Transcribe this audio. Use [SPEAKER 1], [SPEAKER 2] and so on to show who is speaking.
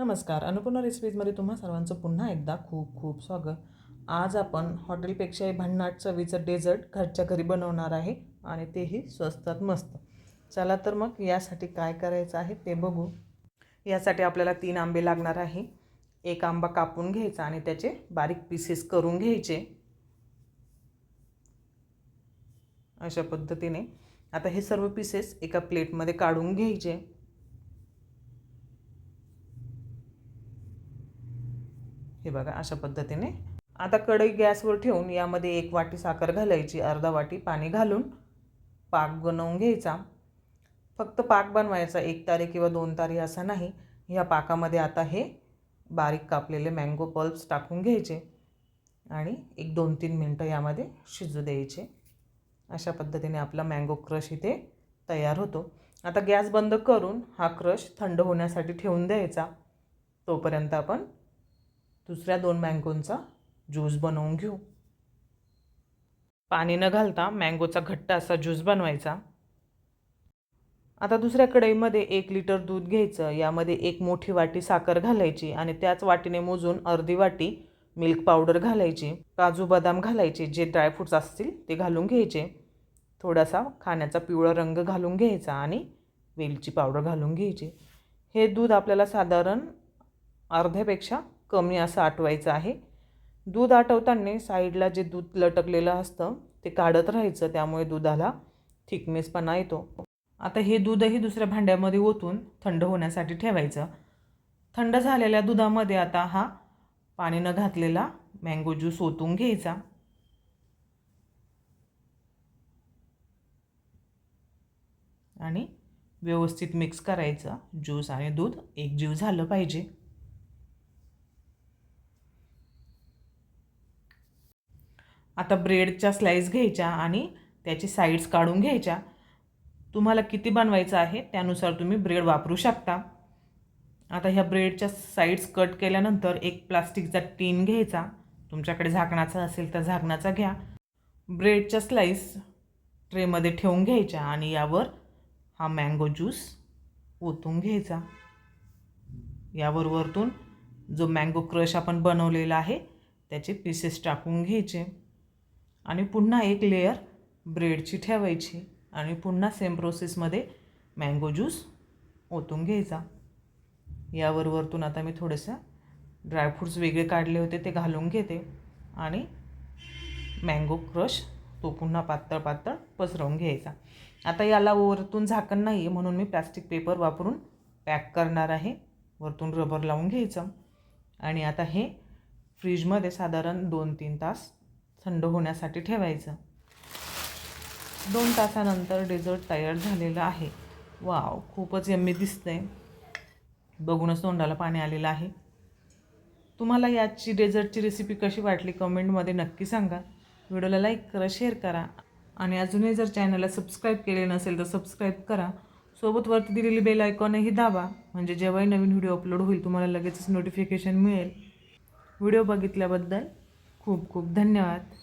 [SPEAKER 1] नमस्कार. अन्नपूर्णा रेसिपीजमध्ये तुम्हा सर्वांचं पुन्हा एकदा खूप खूप स्वागत. आज आपण हॉटेलपेक्षाही भन्नाट चवीचं डेझर्ट घरच्या घरी बनवणार आहे आणि तेही स्वस्तात मस्त. चला तर मग यासाठी काय करायचं आहे ते बघू. यासाठी आपल्याला तीन आंबे लागणार आहे. एक आंबा कापून घ्यायचा आणि त्याचे बारीक पीसेस करून घ्यायचे. अशा पद्धतीने. आता हे सर्व पीसेस एका प्लेटमध्ये काढून घ्यायचे. हे बघा अशा पद्धतीने. आता कढई गॅसवर ठेवून यामध्ये एक वाटी साखर घालायची अर्धा वाटी पाणी घालून पाक बनवून घ्यायचा. फक्त पाक बनवायचा एक तारे किंवा दोन तारे असा नाही. ह्या पाकामध्ये आता हे बारीक कापलेले मँगो पल्प्स टाकून घ्यायचे आणि एक दोन तीन मिनटं यामध्ये शिजू द्यायचे. अशा पद्धतीने आपला मँगो क्रश इथे तयार होतो. आता गॅस बंद करून हा क्रश थंड होण्यासाठी ठेवून द्यायचा. तोपर्यंत आपण दुसऱ्या दोन मँगोंचा ज्यूस बनवून घेऊ. पाणी न घालता मँगोचा घट्ट असा ज्यूस बनवायचा. आता दुसऱ्या कढईमध्ये एक लिटर दूध घ्यायचं यामध्ये एक मोठी वाटी साखर घालायची आणि त्याच वाटीने मोजून अर्धी वाटी मिल्क पावडर घालायची काजू बदाम घालायचे जे ड्रायफ्रूट्स असतील ते घालून घ्यायचे. थोडासा खाण्याचा पिवळा रंग घालून घ्यायचा आणि वेलची पावडर घालून घ्यायची. हे दूध आपल्याला साधारण अर्ध्यापेक्षा कमी असं आटवायचं आहे. दूध आटवताना साईडला जे दूध लटकलेलं असतं ते काढत राहायचं त्यामुळे दुधाला थिकनेसपणा येतो. आता हे दूधही दुसऱ्या भांड्यामध्ये ओतून थंड होण्यासाठी ठेवायचं. थंड झालेल्या दुधामध्ये आता हा पाणी न घातलेला मँगो ज्यूस ओतून घ्यायचा. आणि व्यवस्थित मिक्स करायचं. ज्यूस आणि दूध एकजीव झालं पाहिजे. आता ब्रेडच्या स्लाईस घ्यायच्या आणि त्याची साईड्स काढून घ्यायच्या. तुम्हाला किती बनवायचं आहे त्यानुसार तुम्ही ब्रेड वापरू शकता. आता ह्या ब्रेडच्या साईड्स कट केल्यानंतर एक प्लास्टिकचा टीन घ्यायचा. तुमच्याकडे झाकणाचा असेल तर झाकणाचा घ्या. ब्रेडच्या स्लाईस ट्रेमध्ये ठेवून घ्यायच्या आणि यावर हा मँगो ज्यूस ओतून घ्यायचा. यावर वरतून जो मँगो क्रश आपण बनवलेला आहे त्याचे पीसेस टाकून घ्यायचे. आणि पुन्हा एक लेयर ब्रेडची ठेवायची आणि पुन्हा सेम प्रोसेसमध्ये मँगो ज्यूस ओतून घ्यायचा. यावर वरतून आता मी थोडंसं ड्रायफ्रूट्स वेगळे काढले होते ते घालून घेते आणि मँगो क्रश तो पुन्हा पातळ पातळ पसरवून घ्यायचा. आता याला वरतून झाकण नाही आहे म्हणून मी प्लॅस्टिक पेपर वापरून पॅक करणार आहे. वरतून रबर लावून घ्यायचं. आणि आता हे फ्रीजमध्ये साधारण दोन तीन तास थंड होण्यासाठी ठेवायचं. दोन तासानंतर डेझर्ट तयार झालेलं आहे. वाव खूपच यम्मी दिसतंय. बघूनच तोंडाला पाणी आलेलं आहे. तुम्हाला याची डेझर्टची रेसिपी कशी वाटली कमेंटमध्ये नक्की सांगा. व्हिडिओला लाईक करा शेअर करा आणि अजूनही जर चॅनलला सबस्क्राईब केले नसेल तर सबस्क्राईब करा. सोबत वरती दिलेली बेल आयकॉनही दाबा म्हणजे जेव्हाही नवीन व्हिडिओ अपलोड होईल तुम्हाला लगेचच नोटिफिकेशन मिळेल. व्हिडिओ बघितल्याबद्दल खूप खूप धन्यवाद.